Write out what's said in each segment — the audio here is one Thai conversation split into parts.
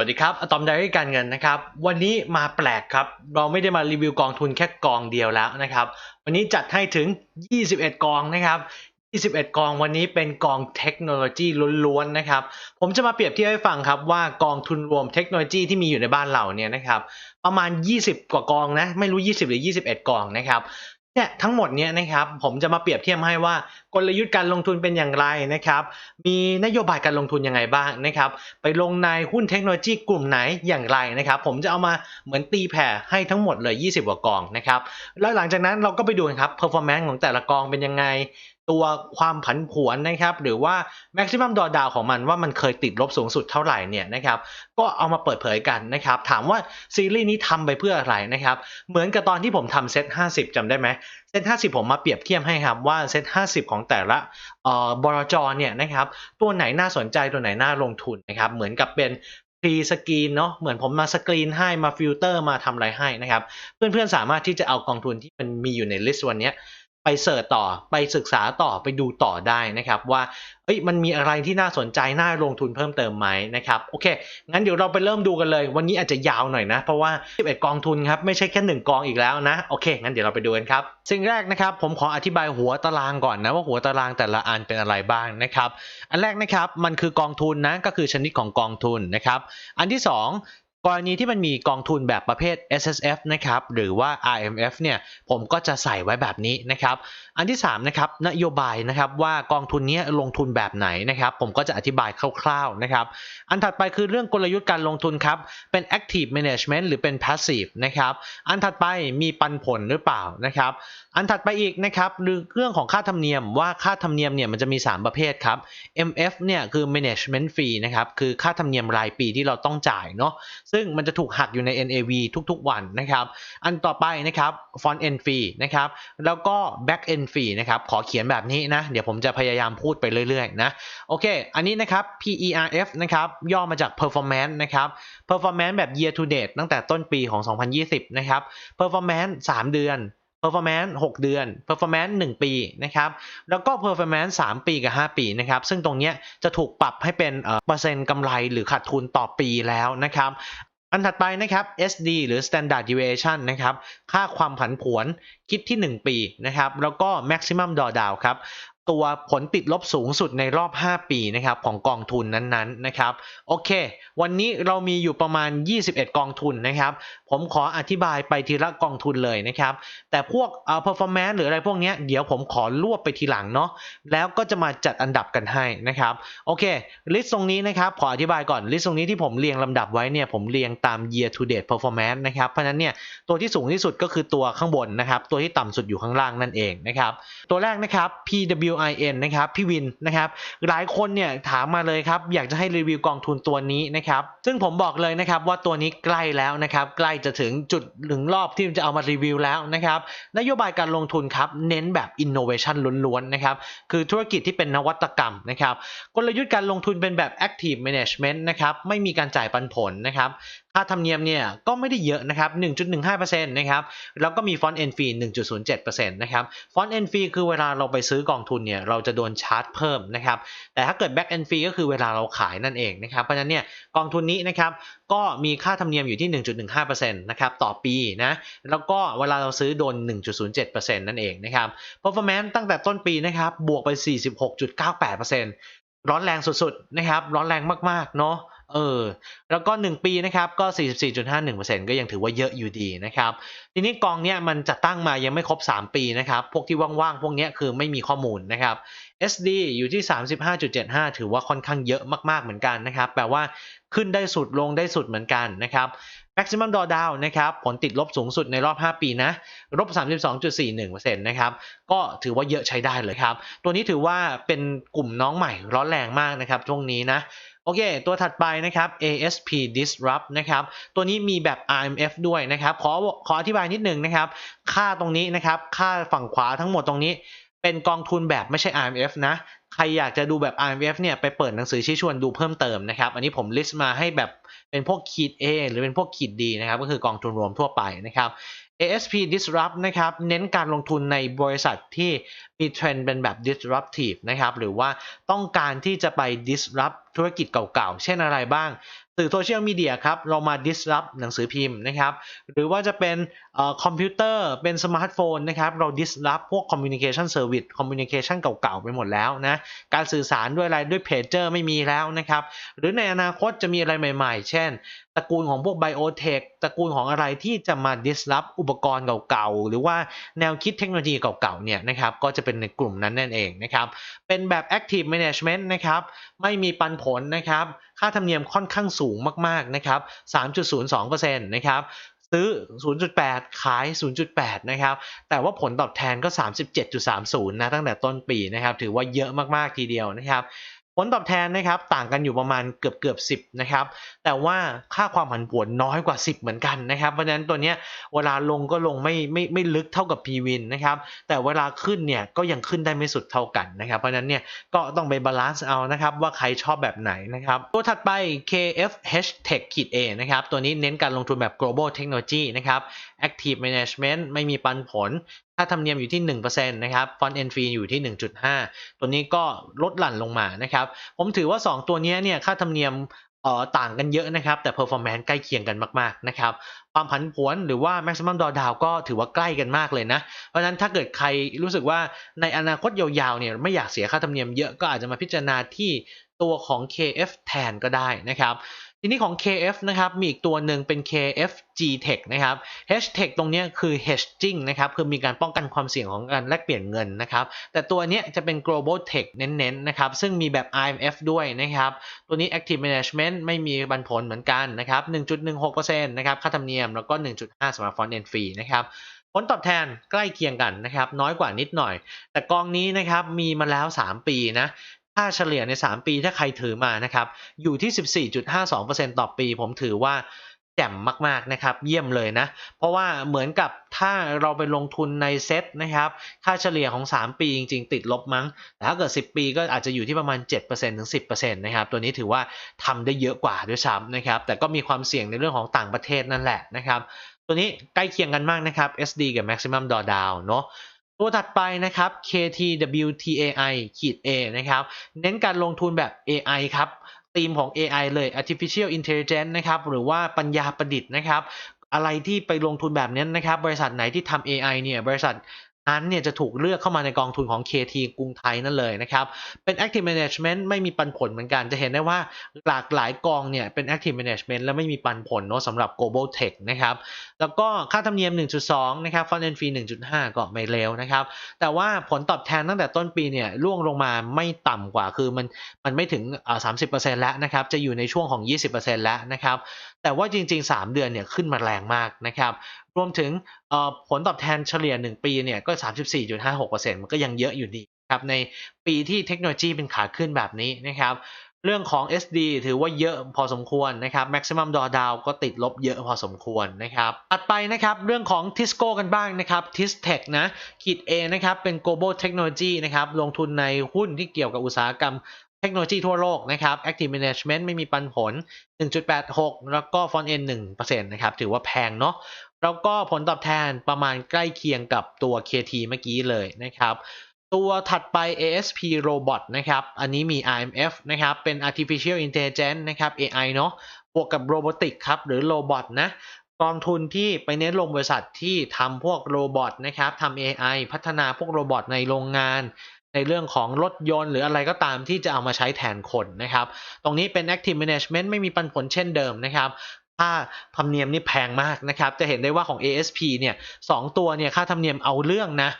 วัสดีครับอะตอมไดรี่การเงินนะครับ วันนี้มาแปลกครับ เราไม่ได้มารีวิวกองทุนแค่กองเดียวแล้วนะครับ วันนี้จัดให้ถึง 21 กองนะครับ 21 กองวันนี้เป็นกองเทคโนโลยีล้วนๆนะครับ ผมจะมาเปรียบเทียบให้ฟังครับว่ากองทุนรวมเทคโนโลยีที่มีอยู่ในบ้านเราเนี่ยนะครับ ประมาณ 20 กว่ากองนะ ไม่รู้ 20 หรือ 21 กองนะครับ เนี่ยทั้งหมดเนี่ยนะครับผมจะมาเปรียบเทียบให้ว่ากลยุทธ์การลงทุนเป็นอย่างไรนะครับมีนโยบายการลงทุนยังไงบ้างนะครับไปลงในหุ้นเทคโนโลยีกลุ่มไหนอย่างไรนะครับผมจะเอามาเหมือนตีแผ่ให้ทั้งหมดเลย 20 กว่ากองนะครับแล้วหลังจากนั้นเราก็ไปดูครับ performance ของแต่ละกองเป็นยังไง ตัวความผันผวนนะครับหรือว่า maximum drawdown ของมันว่ามันเคยติดลบสูงสุดเท่าไหร่เนี่ยนะครับก็เอามาเปิดเผยกันนะครับถามว่าซีรีส์นี้ทำไปเพื่ออะไรนะครับเหมือนกับตอนที่ผมทำเซต50จำได้ไหมเซต50 ผมมาเปรียบเทียบให้ครับว่าเซต50 ของแต่ละเอ่อบรจเนี่ยนะครับตัวไหนน่าสนใจตัวไหนน่าลงทุนนะครับเหมือนกับเป็นพรีสกรีนเนาะเหมือนผมมาสกรีนให้มาฟิลเตอร์มาทำอะไรให้นะครับ เพื่อนๆสามารถที่จะเอากองทุนที่มันมีอยู่ในลิสต์วันนี้ ไปเสิร์ชต่อไปศึกษาต่อไปดูต่อได้นะครับว่าเอ้ยมันมีอะไรที่น่าสนใจน่าลงทุนเพิ่มเติมไหมนะครับโอเค งั้นเดี๋ยวเราไปเริ่มดูกันเลย วันนี้อาจจะยาวหน่อยนะ เพราะว่า 11 กองทุนครับไม่ใช่แค่ 1 กองอีกแล้วนะโอเค งั้นเดี๋ยวเราไปดูกันครับสิ่งแรกนะครับผมขออธิบายหัวตารางก่อนนะว่าหัวตารางแต่ละอันเป็นอะไรบ้างนะครับอันแรกนะครับมันคือกองทุนนะก็คือชนิดของกองทุนนะครับอันที่ 2 กรณีที่มันมีกองทุนแบบประเภท S S F นะครับหรือว่า R M F เนี่ยผมก็จะใส่ไว้แบบนี้นะครับ อันที่3นะครับนโยบายนะครับว่ากองทุนนี้ลงทุนแบบไหนนะครับผมก็จะอธิบายคร่าวๆนะครับอันถัดไปคือเรื่องกลยุทธ์การลงทุนครับเป็น active management หรือเป็น passive นะครับอันถัดไปมีปันผลหรือเปล่านะครับอันถัดไปอีกนะครับเรื่องของค่าธรรมเนียมว่าค่าธรรมเนียมเนี่ยมันจะมี 3 ประเภทครับ MF เนี่ยคือ management fee นะครับคือค่าธรรมเนียมรายปีที่เราต้องจ่ายเนาะซึ่งมันจะถูกหักอยู่ใน NAV ทุกๆวันนะครับ อันต่อไปนะครับ front end fee นะครับ แล้วก็ back end fee นะครับ ขอเขียนแบบนี้นะ เดี๋ยวผมจะพยายามพูดไปเรื่อยๆนะ โอเค อันนี้นะครับ PERF นะครับ ย่อมาจาก performance นะครับ performance แบบ year to date ตั้งแต่ต้นปีของ 2020 นะครับ performance 3 เดือน performance 6 เดือน performance 1 ปีนะครับแล้วก็ performance 3 ปีกับ 5 ปีนะครับซึ่งตรงนี้จะถูกปรับให้เป็นเปอร์เซ็นต์กำไรหรือขาดทุนต่อปีแล้วนะครับอันถัดไปนะครับ SD หรือ Standard Deviation นะครับ ค่าความผันผวนคิดที่ 1 ปีนะครับ แล้วก็ Maximum Drawdown ครับ ตัวผลติดลบสูงสุดในรอบ 5 ปีนะครับของกองทุนนั้นๆนะครับโอเค วันนี้เรามีอยู่ประมาณ 21 กองทุนนะครับผมขออธิบายไปทีละกองทุนเลยนะครับแต่พวกเอ่อ performance หรืออะไรพวกนี้เดี๋ยวผมขอรวบไปทีหลังเนาะแล้วก็จะมาจัดอันดับกันให้นะครับโอเคลิสต์ตรงนี้นะครับขออธิบายก่อนลิสต์ตรงนี้ที่ผมเรียงลำดับไว้เนี่ยผมเรียงตาม year to date performance นะครับเพราะนั้นเนี่ยตัวที่สูงที่สุดก็คือตัวข้างบนนะครับตัวที่ต่ำสุดอยู่ข้างล่างนั่นเองนะครับตัวแรกนะครับ Pw W I N นะครับพี่วินนะครับหลายคนเนี่ยถามมาเลยครับอยากจะให้รีวิวกองทุนตัวนี้นะครับซึ่งผมบอกเลยนะครับว่าตัวนี้ใกล้แล้วนะครับใกล้จะถึงจุดถึงรอบที่จะเอามารีวิวแล้วนะครับนโยบายการลงทุนครับเน้นแบบ innovation ล้วนๆนะครับคือธุรกิจที่เป็นนวัตกรรมนะครับกลยุทธ์การลงทุนเป็นแบบ active management นะครับไม่มีการจ่ายปันผลนะครับ ค่าธรรมเนียมเนี่ยก็ไม่ได้เยอะนะครับ 1.15%นะครับ แล้วก็มี front end fee 1.07%นะครับ front end fee คือเวลาเราไปซื้อกองทุนเนี่ยเราจะโดนชาร์จเพิ่มนะครับ แต่ถ้าเกิด back end fee ก็คือเวลาเราขายนั่นเองนะครับ เพราะฉะนั้นเนี่ยกองทุนนี้นะครับก็มีค่าธรรมเนียมอยู่ที่ 1.15%นะครับต่อปีนะ แล้วก็เวลาเราซื้อโดน 1.07%นั่นเองนะครับ performance ตั้งแต่ต้นปีนะครับบวกไป 46.98%ร้อนแรงสุดๆนะครับ ร้อนแรงมากๆเนาะ เออแล้วก็1ปีนะครับก็ 44.51%ก็ยังถือว่าเยอะอยู่ดีนะครับทีนี้กองเนี้ยมันจะตั้งมายังไม่ครบ 3 ปีนะครับพวกที่ว่างๆ พวกเนี้ยคือไม่มีข้อมูลนะครับ SD อยู่ที่ 35.75 ถือว่าค่อนข้างเยอะมากๆเหมือนกันนะครับแปลว่าขึ้นได้สุดลงได้สุดเหมือนกันนะครับ maximum drawdown นะครับผลติดลบสูงสุดในรอบ 5 ปีนะลบ 32.41%นะครับก็ถือว่าเยอะใช้ได้เลยครับ ตัวนี้ถือว่าเป็นกลุ่มน้องใหม่ร้อนแรงมากนะครับช่วงนี้นะ โอเค ตัวถัดไปนะครับ ASP Disrupt นะครับ ตัวนี้มีแบบ RMF ด้วยนะครับ ขอขออธิบายนิดนึงนะครับ ค่าตรงนี้นะครับ ค่าฝั่งขวาทั้งหมดตรงนี้ เป็นกองทุนแบบไม่ใช่ RMF นะ ใครอยากจะดูแบบ RMF เนี่ย ไปเปิดหนังสือชี้ชวนดูเพิ่มเติมนะครับ อันนี้ผมลิสต์มาให้แบบเป็นพวกขีด A หรือเป็นพวกขีด D นะครับ ก็คือกองทุนรวมทั่วไปนะครับ ASP Disrupt นะครับเน้นการลงทุนในบริษัทที่มีเทรนด์เป็นแบบ disruptive นะครับหรือว่าต้องการที่จะไป disrupt ธุรกิจเก่าๆ เช่นอะไรบ้าง สื่อโซเชียลมีเดียครับ เรามา disrupt หนังสือพิมพ์นะครับหรือว่าจะเป็นคอมพิวเตอร์เป็นสมาร์ทโฟนนะครับเรา disrupt พวก communication service communication เก่าๆ ไปหมดแล้วนะการสื่อสารด้วยอะไรด้วยเพจเจอร์ไม่มีแล้วนะครับหรือในอนาคตจะมีอะไรใหม่ๆ เช่น ระกูลของพวกไบโอเทคตระกูลของอะไรที่จะมา disrupt อุปกรณ์เก่าๆ หรือว่าแนวคิดเทคโนโลยีเก่าๆ เนี่ยนะครับ ก็จะเป็นในกลุ่มนั้นนั่นเองนะครับ เป็นแบบ active management นะครับ ไม่มีปันผลนะครับ ค่าธรรมเนียมค่อนข้างสูงมากๆ นะครับ 3.02%นะครับซื้อ 0.8 ขาย 0.8 นะครับ แต่ว่าผลตอบแทนก็ 37.30 นะ ตั้งแต่ต้นปีนะครับ ถือว่าเยอะมาก ๆ ทีเดียวนะครับ ผลตอบแทนนะครับต่างกันอยู่ประมาณเกือบเกือบสิบนะครับแต่ว่าค่าความผันผวนน้อยกว่า 10 เหมือนกันนะครับเพราะฉะนั้นตัวเนี้ยเวลาลงก็ลงไม่ไม่ไม่ลึกเท่ากับ P-Win นะครับแต่เวลาขึ้นเนี่ยก็ยังขึ้นได้ไม่สุดเท่ากันนะครับเพราะฉะนั้นเนี่ยก็ต้องไปบาลานซ์เอานะครับว่าใครชอบแบบไหนนะครับตัวถัดไป KFH Tech ขีด A นะครับตัวนี้เน้นการลงทุนแบบ global technology นะครับ active management ไม่มีปันผล ค่าธรรมเนียมอยู่ที่ 1%นะครับ fund end fee อยู่ที่ 1.5 ตัวนี้ก็ลดหลั่นลงมานะครับ ผมถือว่า 2 ตัวนี้เนี่ยค่าธรรมเนียมต่างกันเยอะนะครับ แต่ performance ใกล้เคียงกันมากๆนะครับความผันผวนหรือว่า maximum drawdown ก็ถือว่าใกล้กันมากเลยนะ เพราะฉะนั้นถ้าเกิดใครรู้สึกว่าในอนาคตยาวๆเนี่ยไม่อยากเสียค่าธรรมเนียมเยอะก็อาจจะมาพิจารณาที่ตัวของ KF แทนก็ได้นะครับ ทีนี้ของ KF นะครับมีอีกตัวหนึ่งเป็น KFG Tech นะครับ H Tech ตรงนี้คือ hedging นะครับคือมีการป้องกันความเสี่ยงของการแลกเปลี่ยนเงินนะครับแต่ตัวนี้จะเป็น global tech เน้นๆนะครับซึ่งมีแบบ IMF ด้วยนะครับตัวนี้ active management ไม่มีบันผลเหมือนกันนะครับ1.16%นะครับค่าธรรมเนียมแล้วก็ 1.5สำหรับ front end fee นะครับผลตอบแทนใกล้เคียงกันนะครับน้อยกว่านิดหน่อย แต่กองนี้นะครับมีมาแล้ว 3 ปีนะ ค่าเฉลี่ยใน 3 ปีถ้าใครถือมานะครับ อยู่ที่ 14.52%ต่อปี ผมถือว่าแจ่มมากๆนะครับ เยี่ยมเลยนะ เพราะว่าเหมือนกับถ้าเราไปลงทุนในเซ็ตนะครับ ค่าเฉลี่ยของ 3 ปีจริง ๆ ติดลบมั้ง แต่ถ้าเกิด 10 ปีก็อาจจะอยู่ที่ประมาณ 7%ถึง 10%นะครับ ตัวนี้ถือว่าทำได้เยอะกว่าด้วยซ้ำนะครับ แต่ก็มีความเสี่ยงในเรื่องของต่างประเทศนั่นแหละนะครับ ตัวนี้ใกล้เคียงกันมากนะครับ SD กับ maximum drawdown เนอะ ตัวถัดไปนะครับ KTWTAI ขีด A นะครับ เน้นการลงทุนแบบ AI ครับธีมของ AI เลย artificial intelligence นะครับ หรือว่าปัญญาประดิษฐ์นะครับ อะไรที่ไปลงทุนแบบนี้นะครับ บริษัทไหนที่ทำ AI เนี่ย บริษัท นั้นเนี่ยจะถูกเลือกเข้ามาในกองทุนของ KT กรุงไทยนั่นเลยนะครับ เป็น active management ไม่มีปันผลเหมือนกัน จะเห็นได้ว่าหลากหลายกองเนี่ยเป็น active management และไม่มีปันผลเนาะสำหรับ global tech นะครับ แล้วก็ค่าธรรมเนียม 1.2 นะครับ fund end fee 1.5 ก็ไม่เลวนะครับ แต่ว่าผลตอบแทนตั้งแต่ต้นปีเนี่ยร่วงลงมาไม่ต่ำกว่า คือมันมันไม่ถึงอ่า30%แล้วนะครับ จะอยู่ในช่วงของ 20%แล้วนะครับ แต่ว่าจริง ๆ 3 เดือนเนี่ยขึ้นมาแรงมากนะครับรวมถึงผลตอบแทนเฉลี่ย 1 ปีเนี่ยก็ 34.56%มันก็ยังเยอะอยู่ดีครับในปีที่เทคโนโลยีเป็นขาขึ้นแบบนี้นะครับเรื่องของ SD ถือว่าเยอะพอสมควรนะครับ maximum drawdown ก็ติดลบเยอะพอสมควรนะครับถัดไปนะครับเรื่องของ Tisco กันบ้างนะครับ Tistech นะขีด A นะครับเป็น global technology นะครับลงทุนในหุ้นที่เกี่ยวกับอุตสาหกรรมเทคโนโลยีทั่วโลกนะครับ active management ไม่มีปันผล 1.86 แล้วก็ front end 1%นะครับถือว่าแพงเนาะ แล้วก็ผลตอบแทนประมาณใกล้เคียงกับตัว KT เมื่อกี้เลยนะครับ ตัวถัดไป ASP Robot นะครับ อันนี้มี IMF นะครับ เป็น Artificial Intelligence นะครับ AI เนาะบวกกับ Robotic ครับ หรือ Robot นะกองทุนที่ไปเน้นลงบริษัทที่ทำพวกโรบอทนะครับทำ AI พัฒนาพวกโรบอทในโรงงาน ในเรื่องของรถยนต์หรืออะไรก็ตามที่จะเอามาใช้แทนคนนะครับ ตรงนี้เป็น Active Management ไม่มีปันผลเช่นเดิมนะครับ ค่าธรรมเนียมนี่แพงมากนะครับ จะเห็นได้ว่าของ ASP เนี่ยสองตัวเนี่ยค่าธรรมเนียมเอาเรื่องนะ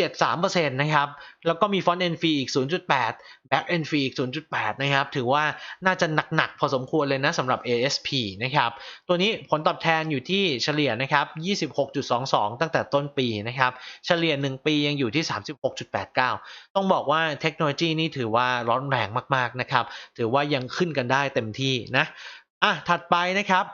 2.73%นะครับ แล้วก็มี front end fee อีก 0.8 back end fee อีก 0.8 นะครับ ถือว่าน่าจะหนัก ๆ พอสมควรเลยนะสำหรับ ASP นะครับ ตัวนี้ผลตอบแทนอยู่ที่เฉลี่ยนะครับ 26.22 ตั้งแต่ต้นปีนะครับ เฉลี่ย 1 ปียังอยู่ที่ 36.89 ต้องบอกว่าเทคโนโลยีนี่ถือว่าร้อนแรงมาก ๆ นะครับ ถือว่ายังขึ้นกันได้เต็มที่นะ อะถัดไปนะครับ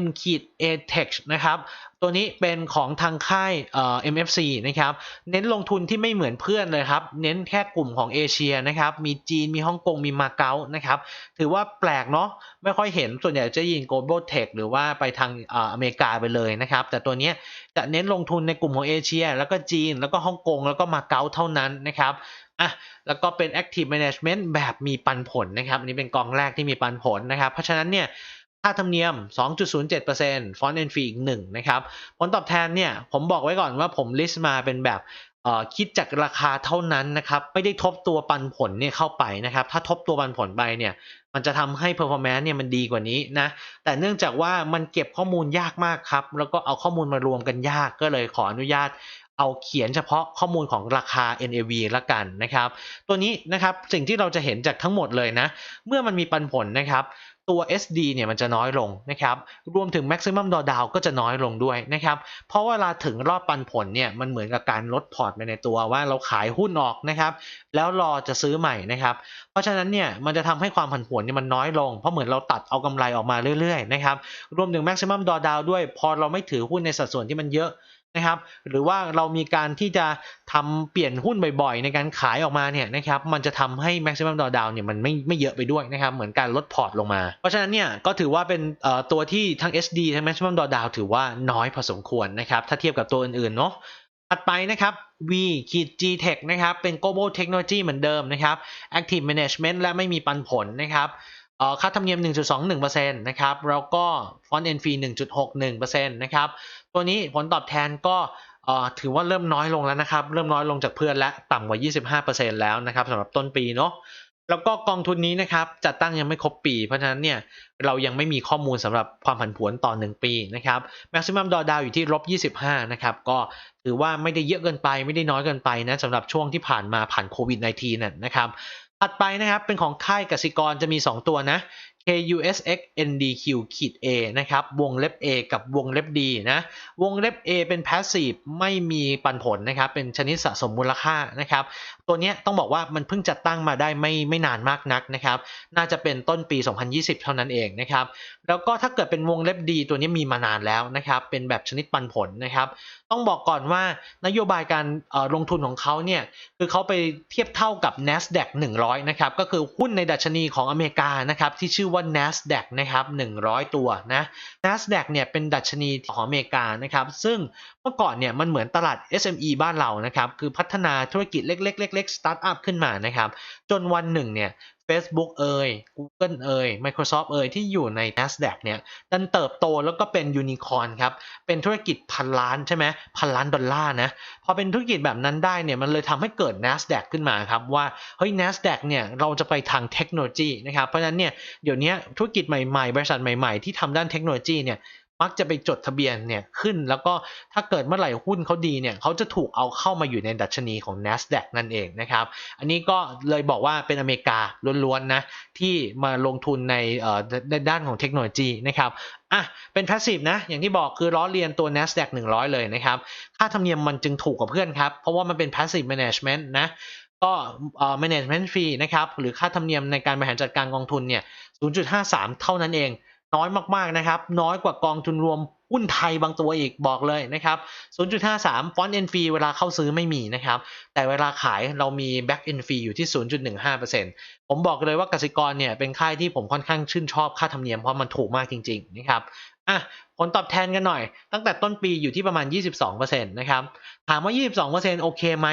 M ขีด A Tech นะครับ ตัวนี้เป็นของทางค่ายเอ่อ MFC นะครับ เน้นลงทุนที่ไม่เหมือนเพื่อนเลยครับ เน้นแค่กลุ่มของเอเชียนะครับ มีจีน มีฮ่องกง มีมาเก๊านะครับ ถือว่าแปลกเนาะ ไม่ค่อยเห็น ส่วนใหญ่จะยิง global tech หรือว่าไปทางเอ่ออเมริกาไปเลยนะครับ แต่ตัวนี้จะเน้นลงทุนในกลุ่มของเอเชีย แล้วก็จีน แล้วก็ฮ่องกง แล้วก็มาเก๊าเท่านั้นนะครับ อะแล้วก็เป็น active management แบบมีปันผลนะครับอันนี้เป็นกองแรกที่มีปันผลนะครับ เพราะฉะนั้นเนี่ยค่าธรรมเนียม 2.07% font and fee อีก1นะครับผลตอบแทนเนี่ยผมบอกไว้ก่อนว่าผม list มาเป็นแบบคิดจากราคาเท่านั้นนะครับ ไม่ได้ทบตัวปันผลเนี่ยเข้าไปนะครับ ถ้าทบตัวปันผลไปเนี่ย มันจะทำให้ performance เนี่ยมันดีกว่านี้นะ แต่เนื่องจากว่ามันเก็บข้อมูลยากมากครับ แล้วก็เอาข้อมูลมารวมกันยาก ก็เลยขออนุญาต เอาเขียนเฉพาะข้อมูลของราคา NAV ละกันนะครับ ตัวนี้นะครับสิ่งที่เราจะเห็นจากทั้งหมดเลยนะ เมื่อมันมีปันผลนะครับ ตัว SD เนี่ยมันจะน้อยลงนะครับ รวมถึง maximum drawdown ก็จะน้อยลงด้วยนะครับ เพราะเวลาถึงรอบปันผลเนี่ยมันเหมือนกับการลดพอร์ตไปในตัวว่าเราขายหุ้นออกนะครับ แล้วรอจะซื้อใหม่นะครับ เพราะฉะนั้นเนี่ยมันจะทำให้ความผันผวนเนี่ยมันน้อยลง เพราะเหมือนเราตัดเอากำไรออกมาเรื่อยๆนะครับ รวมถึง maximum drawdown ด้วย พอเราไม่ถือหุ้นในสัดส่วนที่มันเยอะ นะครับ หรือว่าเรามีการที่จะทำเปลี่ยนหุ้นบ่อยๆ ในการขายออกมาเนี่ยนะครับ มันจะทำให้ maximum drawdown เนี่ยมันไม่ไม่เยอะไปด้วยนะครับ เหมือนการลดพอร์ตลงมา เพราะฉะนั้นเนี่ยก็ถือว่าเป็นเอ่อตัวที่ทั้ง SD ทั้ง maximum drawdown ถือว่าน้อยพอสมควรนะครับ ถ้าเทียบกับตัวอื่นๆ เนาะถัดไปนะครับ V ขีด G Tech นะครับ เป็น global technology เหมือนเดิมนะครับ active management และไม่มีปันผลนะครับเอ่อค่าธรรมเนียม 1.21%นะครับ แล้วก็ font and fee 1.61%นะครับตัวนี้ผลตอบแทนก็ถือว่าเริ่มน้อยลงแล้วนะครับ เริ่มน้อยลงจากเพื่อนและต่ำกว่า 25%แล้วนะครับสำหรับต้นปีเนาะแล้วก็กองทุนนี้นะครับจัดตั้งยังไม่ครบปี เพราะฉะนั้นเนี่ยเรายังไม่มีข้อมูลสำหรับความผันผวนต่อ 1 ปีนะครับ maximum drawdown อยู่ที่ลบ25 นะครับ ก็ถือว่าไม่ได้เยอะเกินไปไม่ได้น้อยเกินไปนะสำหรับช่วงที่ผ่านมาผ่านโควิด -19 น่ะนะครับ ถัดไปนะครับเป็นของค่ายกสิกรจะมี 2 ตัวนะ KUSX NDQ ขีด A นะครับ วงเล็บ A กับวงเล็บ D นะ วงเล็บ A เป็น passive ไม่มีปันผลนะครับ เป็นชนิดสะสมมูลค่านะครับ ตัวนี้ต้องบอกว่ามันเพิ่งจัดตั้งมาได้ไม่ไม่นานมากนักนะครับ น่าจะเป็นต้นปี 2020 เท่านั้นเองนะครับ แล้วก็ถ้าเกิดเป็นวงเล็บดีตัวนี้มีมานานแล้วนะครับ เป็นแบบชนิดปันผลนะครับ ต้องบอกก่อนว่านโยบายการลงทุนของเขาเนี่ย คือเขาไปเทียบเท่ากับ NASDAQ 100 นะครับ ก็คือหุ้นในดัชนีของอเมริกานะครับที่ชื่อว่า NASDAQ นะครับ 100 ตัวนะ NASDAQ เนี่ยเป็นดัชนีของอเมริกานะครับ ซึ่งเมื่อก่อนเนี่ยมันเหมือนตลาด SME บ้านเรานะครับ คือพัฒนาธุรกิจเล็กๆล็กๆสตาร์ทอัพขึ้นมานะครับ จนวันหนึ่งเนี่ย Facebook เอ่ย Google เอ่ย Microsoft เอ่ย ที่อยู่ใน NASDAQ เนี่ยดันเติบโตแล้วก็เป็นยูนิคอร์นครับ เป็นธุรกิจพันล้านใช่ไหมพันล้านดอลลาร์นะ พอเป็นธุรกิจแบบนั้นได้เนี่ย มันเลยทำให้เกิด NASDAQ ขึ้นมาครับ ว่า เฮ้ย NASDAQ เนี่ย เราจะไปทางเทคโนโลยีนะครับ เพราะฉะนั้นเนี่ย เดี๋ยวนี้ธุรกิจใหม่ๆ บริษัทใหม่ๆ ที่ทำด้านเทคโนโลยีเนี่ย มักจะไปจดทะเบียนเนี่ยขึ้น แล้วก็ถ้าเกิดเมื่อไหร่หุ้นเขาดีเนี่ยเขาจะถูกเอาเข้ามาอยู่ในดัชนีของ NASDAQ นั่นเองนะครับ อันนี้ก็เลยบอกว่าเป็นอเมริกาล้วนๆนะที่มาลงทุนในในด้านของเทคโนโลยีนะครับอะเป็น passive นะ อย่างที่บอกคือล้อเลียนตัว NASDAQ 100 เลยนะครับ ค่าธรรมเนียมมันจึงถูกกว่าเพื่อนครับ เพราะว่ามันเป็น passive management นะก็เอ่อ management fee นะครับ หรือค่าธรรมเนียมในการบริหารจัดการกองทุนเนี่ย 0.53 เท่านั้นเอง น้อยมากๆนะครับ น้อยกว่ากองทุนรวมหุ้นไทยบางตัวอีกบอกเลยนะครับ 0.53 ฟอนต์เอ็นฟรีเวลาเข้าซื้อไม่มีนะครับ แต่เวลาขายเรามีแบ็กเอ็นฟรีอยู่ที่ 0.15%ผมบอกเลยว่ากสิกรเนี่ยเป็นค่ายที่ผมค่อนข้างชื่นชอบค่าธรรมเนียมเพราะมันถูกมากจริงๆนะครับ อะผลตอบแทนกันหน่อย ตั้งแต่ต้นปีอยู่ที่ประมาณ 22%นะครับ ถามว่า 22%โอเคไหม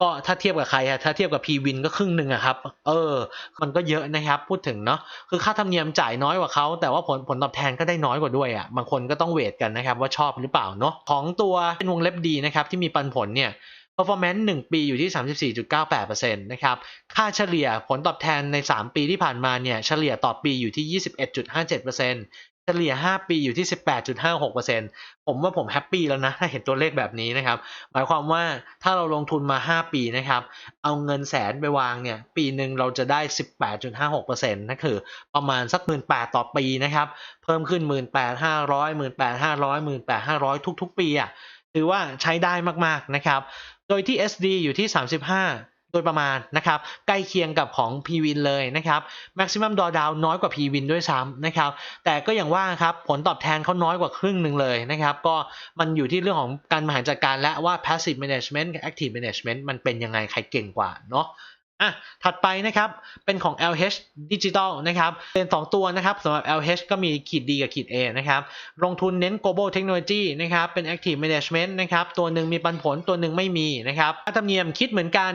ก็ถ้าเทียบกับใครอะถ้าเทียบกับ P-Win ก็ครึ่งหนึ่งอะครับ เออ มันก็เยอะนะครับ พูดถึงเนาะ คือค่าธรรมเนียมจ่ายน้อยกว่าเขา แต่ว่าผลผลตอบแทนก็ได้น้อยกว่าด้วยอะบางคนก็ต้องเวทกันนะครับ ว่าชอบหรือเปล่าเนาะ ของตัวเป็นวงเล็บดีนะครับ ที่มีปันผลเนี่ย performance 1 ปีอยู่ที่ 34.98%นะครับ ค่าเฉลี่ยผลตอบแทนใน 3 ปีที่ผ่านมาเนี่ย เฉลี่ยต่อปีอยู่ที่ 21.57% ฉลี่ย 5 ปีอยู่ที่ 18.56%ผมว่าผมแฮปปี้แล้วนะ ถ้าเห็นตัวเลขแบบนี้นะครับ หมายความว่าถ้าเราลงทุนมา 5 ปีนะครับ เอาเงินแสนไปวางเนี่ย ปีหนึ่งเราจะได้ 18.56%นั่นคือประมาณสัก 18,000ต่อปีนะครับ เพิ่มขึ้น 18,500 18,500 18,500 ทุก ๆ ปีอะถือว่าใช้ได้มากๆนะครับ โดยที่ SD อยู่ที่ 35 โดยประมาณนะครับใกล้เคียงกับของ P-Win เลยนะครับ Maximum Drawdown น้อยกว่า P-Win ด้วยซ้ำนะครับแต่ก็อย่างว่าครับผลตอบแทนเขาน้อยกว่าครึ่งหนึ่งเลยนะครับก็มันอยู่ที่เรื่องของการบริหารจัดการและว่า Passive Management Active Management มันเป็นยังไงใครเก่งกว่าเนาะ อะ ถัดไปนะครับ เป็นของ LH Digital นะครับ เป็น 2 ตัวนะครับสำหรับ LH ก็มีขีด D กับขีด A นะครับ ลงทุนเน้น global technology นะครับ เป็น active management นะครับ ตัวหนึ่งมีปันผล ตัวหนึ่งไม่มีนะครับค่าธรรมเนียมคิดเหมือนกัน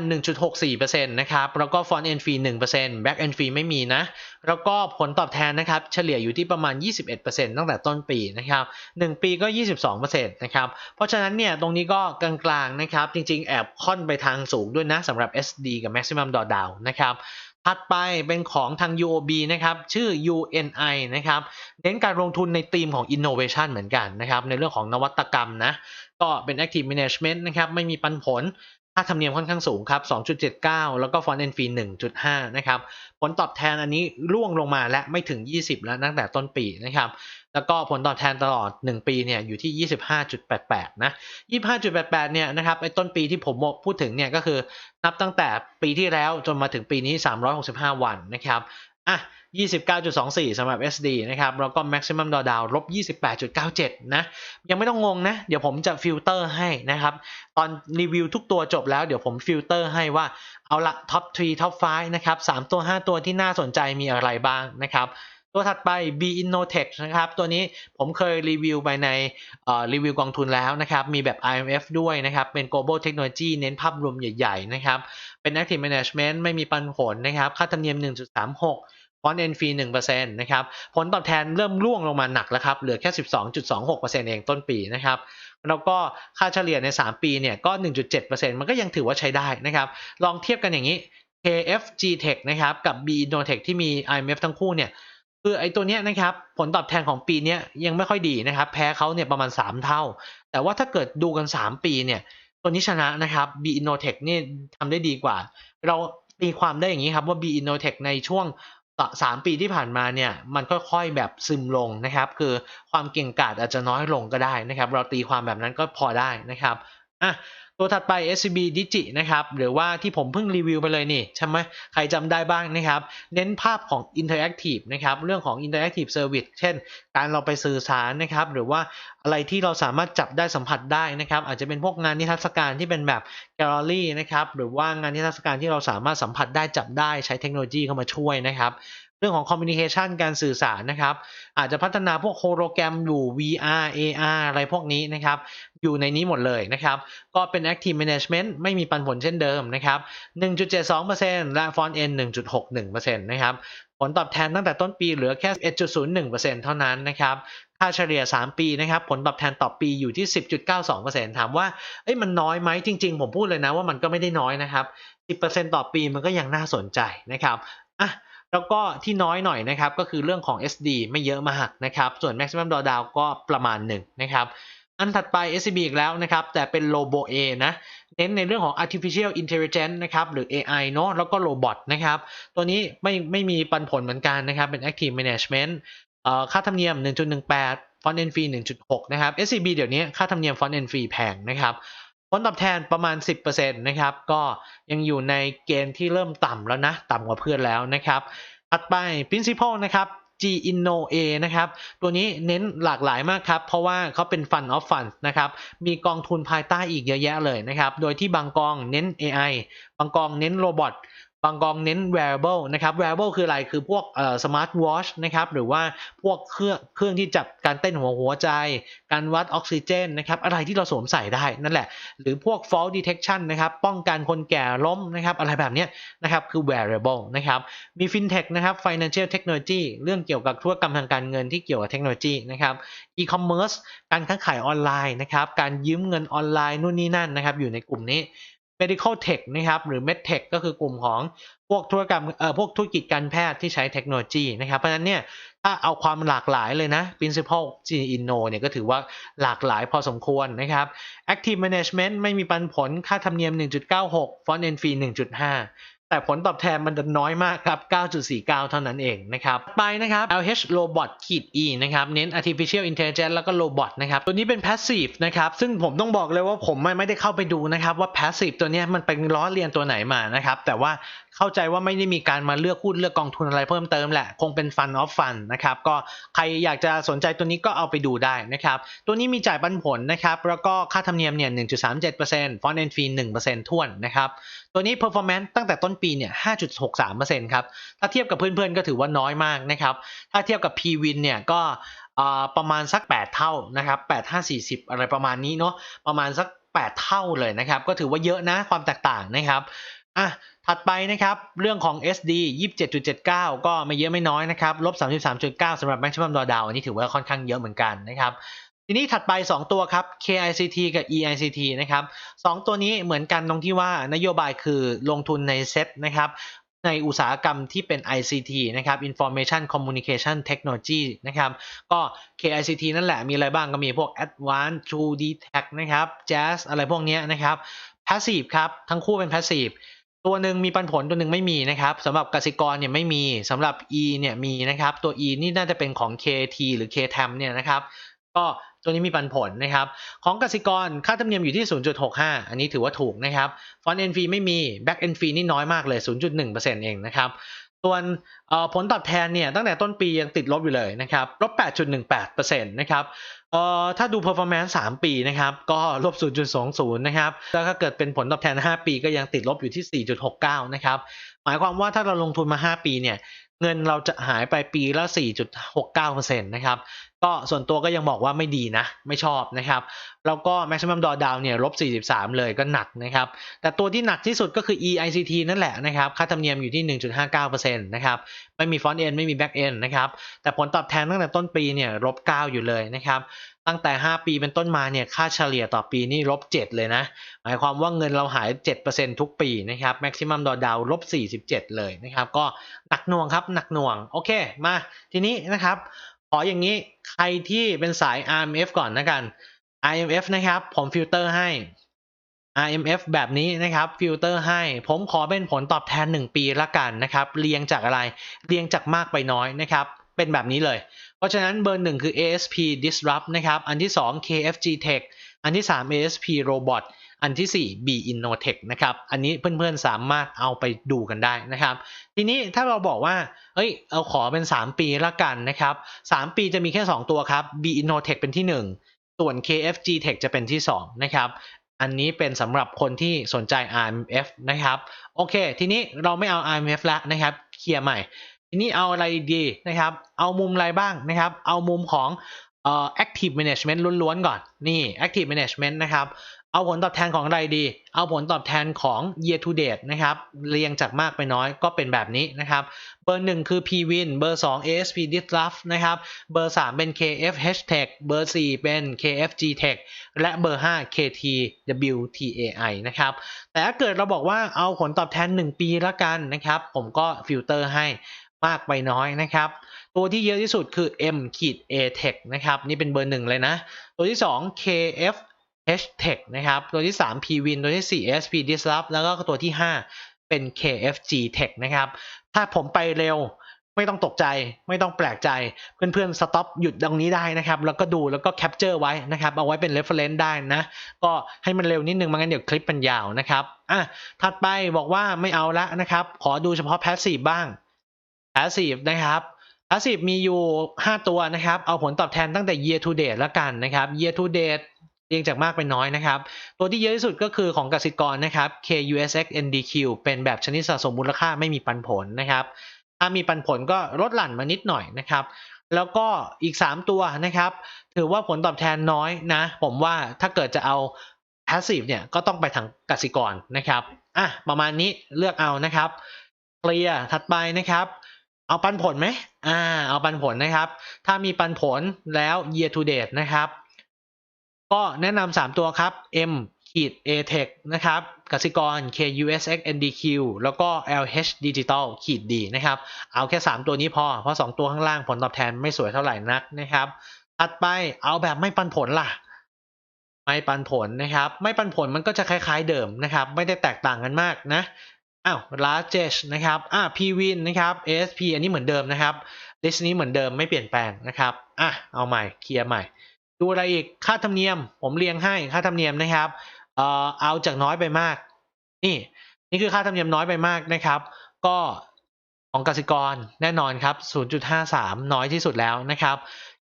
1.64%นะครับ แล้วก็ front end fee 1% back end fee ไม่มีนะ แล้วก็ผลตอบแทนนะครับเฉลี่ยอยู่ที่ประมาณ 21%ตั้งแต่ต้นปีนะครับ1ปีก็ 22%นะครับเพราะฉะนั้นเนี่ยตรงนี้ก็กลางๆนะครับจริงๆ แอบค่อนไปทางสูงด้วยนะสำหรับ SD กับ maximum drawdown นะครับถัดไปเป็นของทาง UOB นะครับ ชื่อ UNI นะครับ เน้นการลงทุนในธีมของ innovation เหมือนกันนะครับ ในเรื่องของนวัตกรรมนะ ก็เป็น active management นะครับ ไม่มีปันผล ค่าธรรมเนียมค่อนข้างสูงครับ 2.79 แล้วก็ front end fee 1.5 นะครับ ผลตอบแทนอันนี้ร่วงลงมาและไม่ถึง 20 แล้วตั้งแต่ต้นปีนะครับ แล้วก็ผลตอบแทนตลอด 1 ปีเนี่ยอยู่ที่ 25.88 นะ 25.88 เนี่ยนะครับไอ้ต้นปีที่ผมพูดถึงเนี่ยก็คือนับตั้งแต่ปีที่แล้วจนมาถึงปีนี้ 365 วันนะครับ อะ 29.24สำหรับ SD นะครับ แล้วก็ maximum drawdown ลบ 28.97 นะ ยังไม่ต้องงงนะ เดี๋ยวผมจะฟิลเตอร์ให้นะครับ ตอนรีวิวทุกตัวจบแล้ว เดี๋ยวผมฟิลเตอร์ให้ว่า เอาละ top 3 top 5 นะครับ 3 ตัว 5 ตัวที่น่าสนใจมีอะไรบ้างนะครับ ตัวถัดไป B Innotech นะครับ ตัวนี้ผมเคยรีวิวไปในรีวิวกองทุนแล้วนะครับ มีแบบ IMF ด้วยนะครับ เป็น global technology เน้นภาพรวมใหญ่ๆนะครับ เป็น active management ไม่มีปันผลนะครับ ค่าธรรมเนียม 1.36ฟอนต์เอ็นฟรี1%นะครับ ผลตอบแทนเริ่มร่วงลงมาหนักแล้วครับ เหลือแค่ 12.26%เองต้นปีนะครับแล้วก็ค่าเฉลี่ยใน 3 ปีเนี่ยก็ 1.7%มันก็ยังถือว่าใช้ได้นะครับ ลองเทียบกันอย่างนี้ KFG Tech นะครับกับ B Innotech ที่มี IMF ทั้งคู่เนี่ย คือไอ้ตัวเนี้ยนะครับผลตอบแทนของปีเนี้ยยังไม่ค่อยดีนะครับ แพ้เขาเนี่ยประมาณ 3 เท่า แต่ว่าถ้าเกิดดูกัน 3 ปีเนี่ย ตัวนี้ชนะนะครับ B Innotech นี่ทำได้ดีกว่า เราตีความได้อย่างนี้ครับว่า B Innotech ในช่วงสามปีที่ผ่านมาเนี่ยมันค่อยๆแบบซึมลงนะครับ คือความเก่งกาจอาจจะน้อยลงก็ได้นะครับ เราตีความแบบนั้นก็พอได้นะครับอะ ตัวถัดไป SCB Digi นะครับหรือว่าที่ผมเพิ่งรีวิวไปเลยนี่ใช่ไหมใครจำได้บ้างนะครับ เน้นภาพของ Interactive นะครับเรื่องของ Interactive Service เช่น การเราไปสื่อสารนะครับหรือว่าอะไรที่เราสามารถจับได้สัมผัสได้นะครับ อาจจะเป็นพวกงานนิทรรศการที่เป็นแบบแกลเลอรี่นะครับหรือว่างานนิทรรศการที่เราสามารถสัมผัสได้จับได้ใช้เทคโนโลยีเข้ามาช่วยนะครับ รื่องของ communication การสื่อสารนะครับ อาจจะพัฒนาพวกโฮโลแกรมอยู่ VR AR อะไรพวกนี้นะครับ อยู่ในนี้หมดเลยนะครับ ก็เป็น active management ไม่มีปันผลเช่นเดิมนะครับ 1.72%และ Font end 1.61%นะครับผลตอบแทนตั้งแต่ต้นปีเหลือแค่ 1.01%เท่านั้นนะครับค่าเฉลี่ย 3 ปีนะครับ ผลตอบแทนต่อปีอยู่ที่ 10.92%ถามว่าเอ้ยมันน้อยไหมจริง ๆ ผมพูดเลยนะว่ามันก็ไม่ได้น้อยนะครับ 10%ต่อปีมันก็ยังน่าสนใจนะครับอะ แล้วก็ที่น้อยหน่อยนะครับก็คือเรื่องของ SD ไม่เยอะมากนะครับ ส่วน maximum drawdown ก็ประมาณหนึ่งนะครับ อันถัดไป SCB อีกแล้วนะครับ แต่เป็น Robo A นะเน้นในเรื่องของ artificial intelligence นะครับ หรือ AI เนาะแล้วก็ robot นะครับ ตัวนี้ไม่ไม่มีปันผลเหมือนกันนะครับ เป็น active management ค่าธรรมเนียม 1.18 font end fee 1.6 นะครับ SCB เดี๋ยวนี้ค่าธรรมเนียม font end fee แพงนะครับ ผลตอบแทนประมาณ 10%นะครับ ก็ยังอยู่ในเกณฑ์ที่เริ่มต่ำแล้วนะ ต่ำกว่าเพื่อนแล้วนะครับถัดไป principal นะครับ G Inno A นะครับ ตัวนี้เน้นหลากหลายมากครับ เพราะว่าเขาเป็น Fund of Funds นะครับ มีกองทุนภายใต้อีกเยอะแยะเลยนะครับ โดยที่บางกองเน้น AI บางกองเน้นโรบอท บางกองเน้น wearable นะครับ wearable คืออะไร คือพวกเอ่อ smart watch นะครับ หรือว่าพวกเครื่องเครื่องที่จับการเต้นหัวหัวใจ การวัดออกซิเจนนะครับ อะไรที่เราสวมใส่ได้นั่นแหละ หรือพวก fall detection นะครับ ป้องกันคนแก่ล้มนะครับ อะไรแบบนี้นะครับ คือ wearable นะครับ มี fintech นะครับ financial technology เรื่องเกี่ยวกับธุรกรรมทางการเงินที่เกี่ยวกับเทคโนโลยีนะครับ e-commerce การค้าขายออนไลน์นะครับ การยืมเงินออนไลน์นู่นนี่นั่นนะครับ อยู่ในกลุ่มนี้ medical tech นะครับหรือ medtech ก็คือกลุ่มของพวกธุรกรรมเอ่อพวกธุรกิจการแพทย์ที่ใช้เทคโนโลยีนะครับ เพราะฉะนั้นเนี่ยถ้าเอาความหลากหลายเลยนะ principal G Inno เนี่ยก็ถือว่าหลากหลายพอสมควรนะครับ active management ไม่มีปันผลค่าธรรมเนียม 1.96 font and fee 1.5 แต่ผลตอบแทนมันจะน้อยมากครับ 9.49 เท่านั้นเองนะครับ ไปนะครับ LH Robot ขีด E นะครับ เน้น artificial intelligence แล้วก็ robot นะครับ ตัวนี้เป็น passive นะครับ ซึ่งผมต้องบอกเลยว่าผมไม่ได้เข้าไปดูนะครับว่า passive ตัวนี้มันเป็นล้อเลียนตัวไหนมานะครับ แต่ว่า เข้าใจว่าไม่ได้มีการมาเลือกหุ้นเลือกกองทุนอะไรเพิ่มเติมแหละ คงเป็นฟันออฟฟันนะครับ ก็ใครอยากจะสนใจตัวนี้ก็เอาไปดูได้นะครับ ตัวนี้มีจ่ายปันผลนะครับ แล้วก็ค่าธรรมเนียมเนี่ย 1.37%ฟอนต์แอนฟี1%ท่วนนะครับ ตัวนี้ performance ตั้งแต่ต้นปีเนี่ย 5.63%ครับ ถ้าเทียบกับเพื่อนๆ ก็ถือว่าน้อยมากนะครับ ถ้าเทียบกับ P-Win เนี่ยก็ประมาณสัก 8 เท่านะครับ8 5 40 อะไรประมาณนี้เนาะ ประมาณสัก 8 เท่าเลยนะครับ ก็ถือว่าเยอะนะความแตกต่างนะครับ อะถัดไปนะครับ เรื่องของ SD 27.79 ก็ไม่เยอะไม่น้อยนะครับลบ33.9สำหรับ maximum drawdown อันนี้ถือว่าค่อนข้างเยอะเหมือนกันนะครับทีนี้ถัดไป 2 ตัวครับ KICT กับ EICT นะครับ2ตัวนี้เหมือนกันตรงที่ว่านโยบายคือลงทุนในเซ็ตนะครับในอุตสาหกรรมที่เป็น ICT นะครับ Information Communication Technology นะครับ ก็ KICT นั่นแหละ มีอะไรบ้างก็มีพวก Advanced True d t a c นะครับ Jazz อะไรพวกนี้นะครับ Passive ครับ ทั้งคู่เป็น Passive ตัวหนึ่งมีปันผลตัวหนึ่งไม่มีนะครับสำหรับกสิกรเนี่ยไม่มีสำหรับ E เนี่ยมีนะครับตัว E นี่น่าจะเป็นของ KT หรือ KTM เนี่ยนะครับก็ตัวนี้มีปันผลนะครับ ของกสิกรค่าธรรมเนียมอยู่ที่ 0.65 อันนี้ถือว่าถูกนะครับฟอนต์เอ็นฟีไม่มีแบ็กเอ็นฟีนี่น้อยมากเลย 0.1%เองนะครับส่วนผลตอบแทนเนี่ยตั้งแต่ต้นปียังติดลบอยู่เลยนะครับลบ 8.18%นะครับ เอ่อถ้าดู performance 3 ปีนะครับ ก็ลบ 0.20 นะครับ แล้วถ้าเกิดเป็นผลตอบแทน 5 ปีก็ยังติดลบอยู่ที่ 4.69 นะครับ หมายความว่าถ้าเราลงทุนมา 5 ปีเนี่ย เงินเราจะหายไปปีละ 4.69%นะครับ ก็ส่วนตัวก็ยังบอกว่าไม่ดีนะ ไม่ชอบนะครับ แล้วก็ maximum drawdown เนี่ยลบ 43 เลยก็หนักนะครับ แต่ตัวที่หนักที่สุดก็คือ EICT นั่นแหละนะครับ ค่าธรรมเนียมอยู่ที่ 1.59%นะครับ ไม่มี front end ไม่มี back end นะครับ แต่ผลตอบแทนตั้งแต่ต้นปีเนี่ยลบ 9 อยู่เลยนะครับ ตั้งแต่ 5 ปีเป็นต้นมาเนี่ยค่าเฉลี่ยต่อปีนี่ลบ 7 เลยนะ หมายความว่าเงินเราหาย 7%ทุกปีนะครับ maximum drawdown ลบ 47 เลยนะครับ ก็หนักหน่วงครับหนักหน่วง โอเค มาทีนี้นะครับ ออย่างนี้ใครที่เป็นสาย RMF ก่อนนะกัน IMF นะครับ ผมฟิลเตอร์ให้ IMF แบบนี้นะครับฟิลเตอร์ให้ ผมขอเป็นผลตอบแทน 1 ปีละกันนะครับ เรียงจากอะไร เรียงจากมากไปน้อยนะครับ เป็นแบบนี้เลย เพราะฉะนั้นเบอร์หนึ่งคือ ASP Disrupt นะครับ อันที่ 2 KFG Tech อันที่ 3 ASP Robot อันที่ 4 B Innotech นะครับ อันนี้เพื่อนๆสามารถเอาไปดูกันได้นะครับ ทีนี้ถ้าเราบอกว่า เอ้ย เอาขอเป็น 3 ปีละกันนะครับ 3 ปีจะมีแค่ 2 ตัวครับ B Innotech เป็นที่ 1 ส่วน KFG Tech จะเป็นที่ 2 นะครับ อันนี้เป็นสำหรับคนที่สนใจ RMF นะครับ โอเค ทีนี้เราไม่เอา RMF แล้วนะครับ เคลียร์ใหม่ ทีนี้เอาอะไรดีนะครับ เอามุมอะไรบ้างนะครับ เอามุมของเอ่อ active management ล้วนๆก่อน นี่ active management นะครับ เอาผลตอบแทนของอะไรดี เอาผลตอบแทนของ year to date นะครับ เรียงจากมากไปน้อยก็เป็นแบบนี้นะครับ เบอร์ 1 คือ PWin เบอร์ 2 ASP Disrupt นะครับ เบอร์ 3 เป็น KFH Tech เบอร์ 4 เป็น KFG Tech และเบอร์ 5 KTWTAI นะครับ แต่ถ้าเกิดเราบอกว่าเอาผลตอบแทน 1 ปีละกันนะครับ ผมก็ฟิลเตอร์ให้มากไปน้อยนะครับ ตัวที่เยอะที่สุดคือ M ขีด A Tech นะครับ นี่เป็นเบอร์ 1 เลยนะ ตัวที่ 2 KF H Tech นะครับ ตัวที่ 3 Pwin ตัวที่ 4 SP Disrupt แล้วก็ตัวที่ 5 เป็น KFG Tech นะครับ ถ้าผมไปเร็วไม่ต้องตกใจ ไม่ต้องแปลกใจ เพื่อนๆ สต็อปหยุดตรงนี้ได้นะครับ แล้วก็ดูแล้วก็แคปเจอร์ไว้นะครับ เอาไว้เป็น reference ได้นะ ก็ให้มันเร็วนิดนึงมันงั้นเดี๋ยวคลิปมันยาวนะครับอะถัดไปบอกว่าไม่เอาละนะครับ ขอดูเฉพาะ passive บ้าง passive นะครับ passive มีอยู่ 5 ตัวนะครับ เอาผลตอบแทนตั้งแต่ year to date แล้วกันนะครับ year to date เรียงจากมากไปน้อยนะครับ ตัวที่เยอะที่สุดก็คือของกสิกรนะครับ KUSX NDQ เป็นแบบชนิดสะสมมูลค่าไม่มีปันผลนะครับ ถ้ามีปันผลก็ลดหลั่นมานิดหน่อยนะครับ แล้วก็อีก 3 ตัวนะครับ ถือว่าผลตอบแทนน้อยนะ ผมว่าถ้าเกิดจะเอา passive เนี่ยก็ต้องไปทางกสิกรนะครับ อะประมาณนี้เลือกเอานะครับเคลียร์ถัดไปนะครับเอาปันผลไหมอ่า เอาปันผลนะครับ ถ้ามีปันผลแล้ว year to date นะครับ ก็แนะนำ3ตัวครับ M ขีด A Tech นะครับกสิกร KUSX NDQ แล้วก็ LH Digital ขีด D นะครับ เอาแค่ 3 ตัวนี้พอ เพราะ 2 ตัวข้างล่างผลตอบแทนไม่สวยเท่าไหร่นักนะครับถัดไปเอาแบบไม่ปันผลล่ะ ไม่ปันผลนะครับ ไม่ปันผลมันก็จะคล้ายๆเดิมนะครับ ไม่ได้แตกต่างกันมากนะอ้าว largest นะครับอ่า pwin นะครับ asp อันนี้เหมือนเดิมนะครับ list นี้เหมือนเดิมไม่เปลี่ยนแปลงนะครับอะเอาใหม่เคลียร์ใหม่ ดูอะไรอีกค่าธรรมเนียม ผมเรียงให้ค่าธรรมเนียมนะครับเอ่อเอาจากน้อยไปมาก นี่นี่คือค่าธรรมเนียมน้อยไปมากนะครับ ก็ของกสิกรแน่นอนครับ 0.53 น้อยที่สุดแล้วนะครับ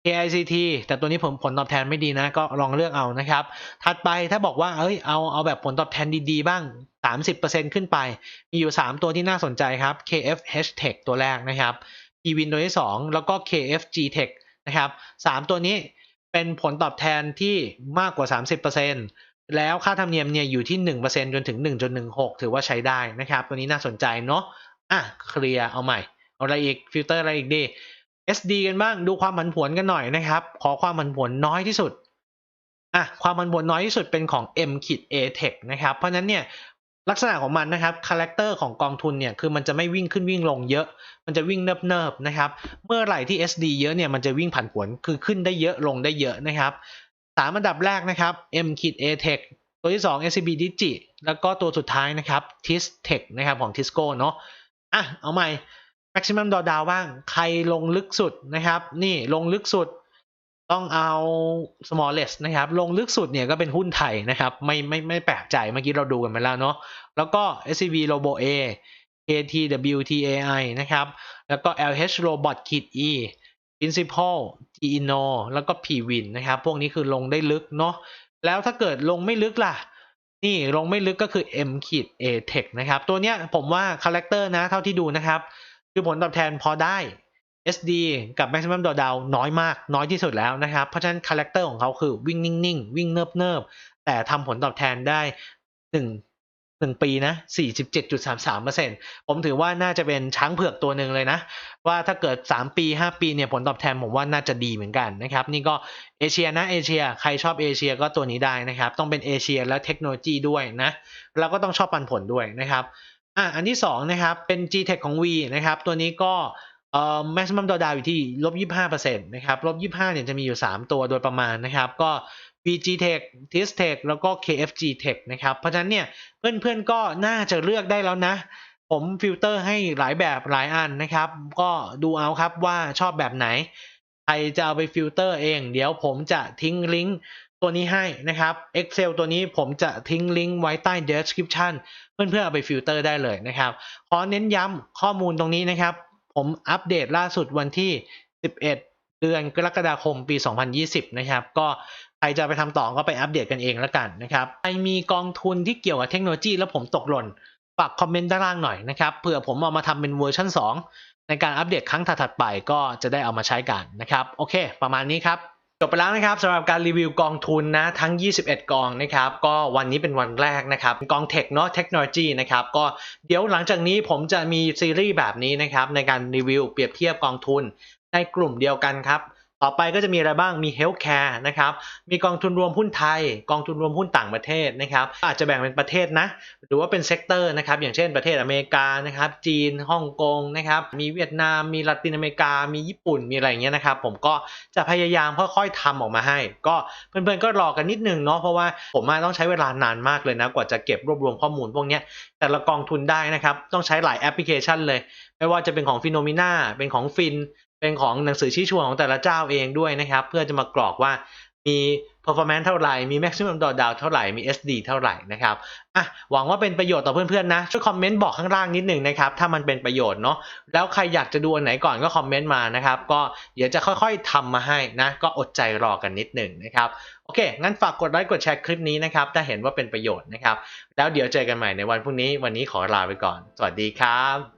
KICT แต่ตัวนี้ผมผลตอบแทนไม่ดีนะ ก็ลองเลือกเอานะครับ ถัดไปถ้าบอกว่า เอ้ย เอาเอาแบบผลตอบแทนดีๆ บ้าง 30%ขึ้นไป มีอยู่ 3 ตัวที่น่าสนใจครับ KFH Tech ตัวแรกนะครับ Pwin ตัวที่ 2 แล้วก็ KFG Tech นะครับ 3 ตัวนี้ เป็นผลตอบแทนที่มากกว่า 30%แล้วค่าธรรมเนียมเนี่ยอยู่ที่ 1%จนถึง 1.16 ถือว่าใช้ได้นะครับ ตัวนี้น่าสนใจเนาะอะเคลียร์เอาใหม่ เอาอะไรอีกฟิลเตอร์อะไรอีกดี SD กันบ้างดูความผันผวนกันหน่อยนะครับ ขอความผันผวนน้อยที่สุดอะความผันผวนน้อยที่สุดเป็นของ M ขีด A Tech นะครับ เพราะฉะนั้นเนี่ย ลักษณะของมันนะครับคาแรคเตอร์ของกองทุนเนี่ยคือมันจะไม่วิ่งขึ้นวิ่งลงเยอะ มันจะวิ่งเนิบๆนะครับ เมื่อไหร่ที่ SD เยอะเนี่ยมันจะวิ่งผันผวนคือขึ้นได้เยอะลงได้เยอะนะครับสามอันดับแรกนะครับ M ขีด A Tech ตัวที่ 2 SCB Digi แล้วก็ตัวสุดท้ายนะครับ TIS Tech นะครับของ Tisco เนาะอะเอาใหม่ maximum drawdown บ้างใครลงลึกสุดนะครับ นี่ลงลึกสุด ต้องเอา smallest นะครับ ลงลึกสุดเนี่ยก็เป็นหุ้นไทยนะครับ ไม่ไม่ไม่แปลกใจเมื่อกี้เราดูกันไปแล้วเนาะ แล้วก็ SCB Robo A KTWTAI นะครับ แล้วก็ LH Robot Kit E Principal Gino แล้วก็ Pwin นะครับ พวกนี้คือลงได้ลึกเนาะ แล้วถ้าเกิดลงไม่ลึกล่ะ นี่ลงไม่ลึกก็คือ M ขีด A Tech นะครับ ตัวเนี้ยผมว่าคาแรคเตอร์นะเท่าที่ดูนะครับ คือผลตอบแทนพอได้ SD กับ maximum drawdown น้อยมาก น้อยที่สุดแล้วนะครับ เพราะฉะนั้นคาแรคเตอร์ของเขาคือวิ่งนิ่งๆ วิ่งเนิบๆ แต่ทำผลตอบแทนได้หนึ่งหนึ่งปีนะ 47.33%ผมถือว่าน่าจะเป็นช้างเผือกตัวหนึ่งเลยนะ ว่าถ้าเกิด 3 ปี 5 ปีเนี่ยผลตอบแทนผมว่าน่าจะดีเหมือนกันนะครับ นี่ก็เอเชียนะเอเชีย ใครชอบเอเชียก็ตัวนี้ได้นะครับ ต้องเป็นเอเชียและเทคโนโลยีด้วยนะ แล้วก็ต้องชอบปันผลด้วยนะครับอะอันที่2นะครับเป็น G-Tech ของ V นะครับ ตัวนี้ก็ เอ่อ maximum drawdown อยู่ที่ลบ25%นะครับลบ25เนี่ยจะมีอยู่3ตัวโดยประมาณนะครับ ก็ VG Tech TIS Tech แล้วก็ KFG Tech นะครับ เพราะฉะนั้นเนี่ยเพื่อนๆก็น่าจะเลือกได้แล้วนะ ผมฟิลเตอร์ให้หลายแบบหลายอันนะครับ ก็ดูเอาครับว่าชอบแบบไหน ใครจะเอาไปฟิลเตอร์เอง เดี๋ยวผมจะทิ้งลิงก์ตัวนี้ให้นะครับ Excel ตัวนี้ผมจะทิ้งลิงก์ไว้ใต้ description เพื่อนๆเอาไปฟิลเตอร์ได้เลยนะครับ ขอเน้นย้ำข้อมูลตรงนี้นะครับ ผมอัปเดตล่าสุดวันที่ 11 เดือนกรกฎาคมปี 2020 นะครับ ก็ใครจะไปทำต่อก็ไปอัปเดตกันเองแล้วกันนะครับใครมีกองทุนที่เกี่ยวกับเทคโนโลยีแล้วผมตกหล่นฝากคอมเมนต์ด้านล่างหน่อยนะครับเผื่อผมเอามาทำเป็นเวอร์ชัน2 ในการอัปเดตครั้งถัดๆไปก็จะได้เอามาใช้กันนะครับ โอเค ประมาณนี้ครับ จบไปแล้วนะครับสำหรับการรีวิวกองทุนนะทั้ง 21 กองนะครับก็วันนี้เป็นวันแรกนะครับกองเทคเนาะเทคโนโลยีนะครับก็เดี๋ยวหลังจากนี้ผมจะมีซีรีส์แบบนี้นะครับในการรีวิวเปรียบเทียบกองทุนในกลุ่มเดียวกันครับ ต่อไปก็จะมีอะไรบ้าง มี healthcare นะครับ มีกองทุนรวมหุ้นไทย กองทุนรวมหุ้นต่างประเทศนะครับ อาจจะแบ่งเป็นประเทศนะ หรือว่าเป็นเซกเตอร์นะครับ อย่างเช่นประเทศอเมริกานะครับ จีน ฮ่องกงนะครับ มีเวียดนาม มีลาตินอเมริกา มีญี่ปุ่น มีอะไรอย่างเงี้ยนะครับ ผมก็จะพยายามค่อยๆทำออกมาให้ ก็เพื่อนๆก็รอกันนิดนึงเนาะ เพราะว่าผมต้องใช้เวลานานมากเลยนะ กว่าจะเก็บรวบรวมข้อมูลพวกเนี้ยแต่ละกองทุนได้นะครับ ต้องใช้หลายแอปพลิเคชันเลย ไม่ว่าจะเป็นของฟิโนมิน่าเป็นของฟิน เป็นของหนังสือชี้ชวนของแต่ละเจ้าเองด้วยนะครับ เพื่อจะมากรอกว่ามี performance เท่าไหร่ มี maximum drawdown เท่าไหร่ มี SD เท่าไหร่นะครับ อะ หวังว่าเป็นประโยชน์ต่อเพื่อนๆ นะ ช่วยคอมเมนต์บอกข้างล่างนิดหนึ่งนะครับ ถ้ามันเป็นประโยชน์เนาะ แล้วใครอยากจะดูอันไหนก่อนก็คอมเมนต์มานะครับ ก็เดี๋ยวจะค่อยๆทำมาให้นะ ก็อดใจรอกันนิดหนึ่งนะครับ โอเค งั้นฝากกดไลค์ กดแชร์คลิปนี้นะครับ ถ้าเห็นว่าเป็นประโยชน์นะครับ แล้วเดี๋ยวเจอกันใหม่ในวันพรุ่งนี้ วันนี้ขอลาไปก่อน สวัสดีครับ